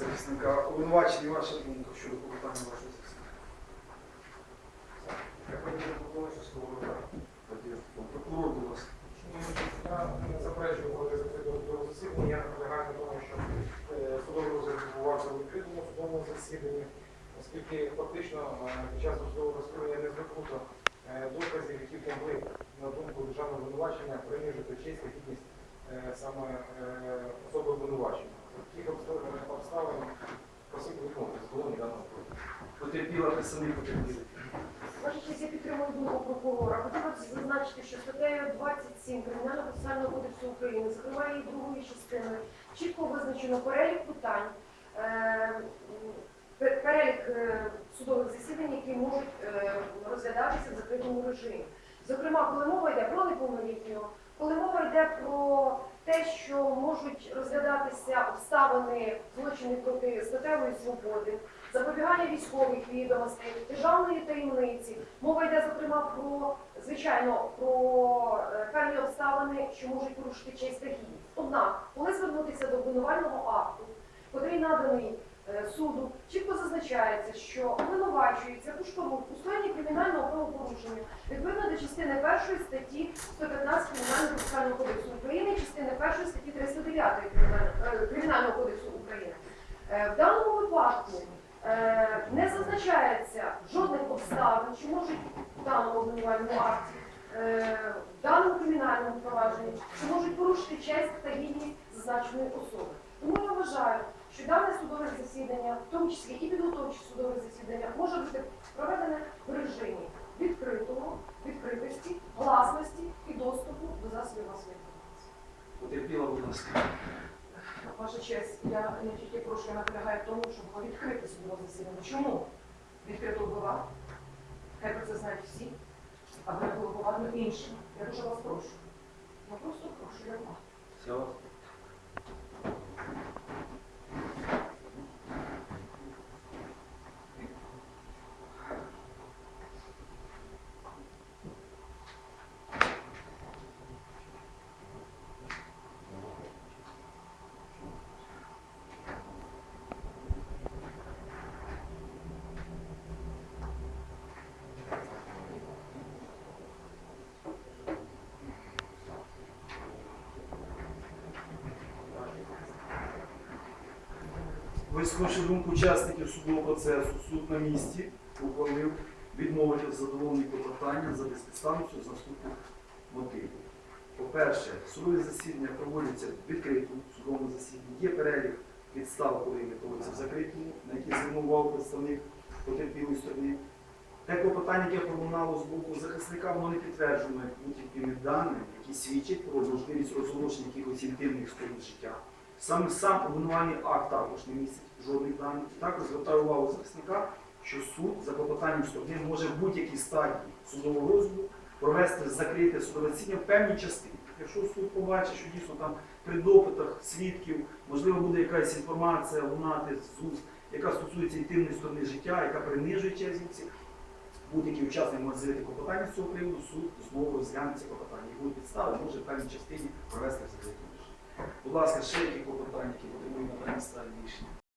захисника. Обвинувачені ваша думка щодо клопотання вашого захисника. Я хотів пропонувати слово. Прокурор, будь ласка. Я не заперечую проти закритого судового засідання. Я наполягаю на тому, що е, судовий розгляд відбувався в відкритому судовому засіданні, оскільки фактично е, під час судового розслідування не здобуто е, доказів, які могли, на думку державного обвинувачення, принижити честь та гідність саме особи обвинувачення. Обставин просив виконувати задоволення даного. Потерпіла представник потерпілий. Ваша честь, я підтримую думку прокурора. Хотіла б зазначити, що статтею 27 Кримінального процесуального кодексу України, зокрема її другою частиною, чітко визначено перелік питань, е, перелік е, судових засідань, які можуть е, розглядатися в закритому режимі. Зокрема, коли мова йде про неповнолітнього, коли мова йде про те, що можуть розглядатися обставини злочинів проти статевої свободи, запобігання військових відомостей, державної таємниці. Мова йде зокрема про звичайно про е, певні обставини, що можуть порушити честь та гідність. Однак, коли звернутися до обвинувального акту, котрий наданий е, суду, чітко зазначається, що обвинувачується Пушкарук у скоєнні кримінального правопорушення відповідно до частини першої статті 115 Кримінального процесуального кодексу України, частини першої статті 309 Кримінального- е, Кримінального кодексу України. Е, В даному випадку е, не зазначається жодних обставин, що можуть в даному обвинувальному акті, е, в даному кримінальному провадженні, що можуть порушити честь та гідність зазначеної особи. Тому я вважаю, що дане судове засідання, в тому числі і підготовче судове засідання, може бути проведене в режимі відкритого, відкритості, гласності і доступу до засобів масової інформації. Потерпіла, будь ласка. Ваша честь, я не я наполягаю в тому, щоб було відкрите судове засідання. Чому відкрито вбива? Хай про це знають всі, а не було повадно іншим. Я дуже вас прошу. Я просто прошу, я вас. Все. Вислухавши думку учасників судового процесу, суд на місці ухвалив відмовити в задоволенні клопотання за безпідставністю наступних мотивів. По-перше, судові засідання проводяться в відкритому судовому засіданні. Є перелік підстав, коли вони проводяться в закритому, на які звернув увагу представник потерпілої сторони. Те клопотання, яке пролунало з боку захисника, воно не підтверджено будь-якими даними, які свідчать про можливість розголошення якихось інтимних сторін життя. Саме сам обвинувальний акт також не містить жодних даних. Також звертаю увагу захисника, що суд за клопотанням сторони може в будь-якій стадії судового розгляду провести закрите судове засідання в певній частині. Якщо суд побачить, що дійсно там при допитах свідків можливо буде якась інформація лунати з уст, яка стосується інтимної сторони життя, яка принижує честь будь-який учасник може заявити клопотання з цього приводу, суд знову розгляне це клопотання. І буде підстави, може в певній частині провести закритому режимі. Будь ласка, ще які клопотання, які потребують на даній стадії рішення.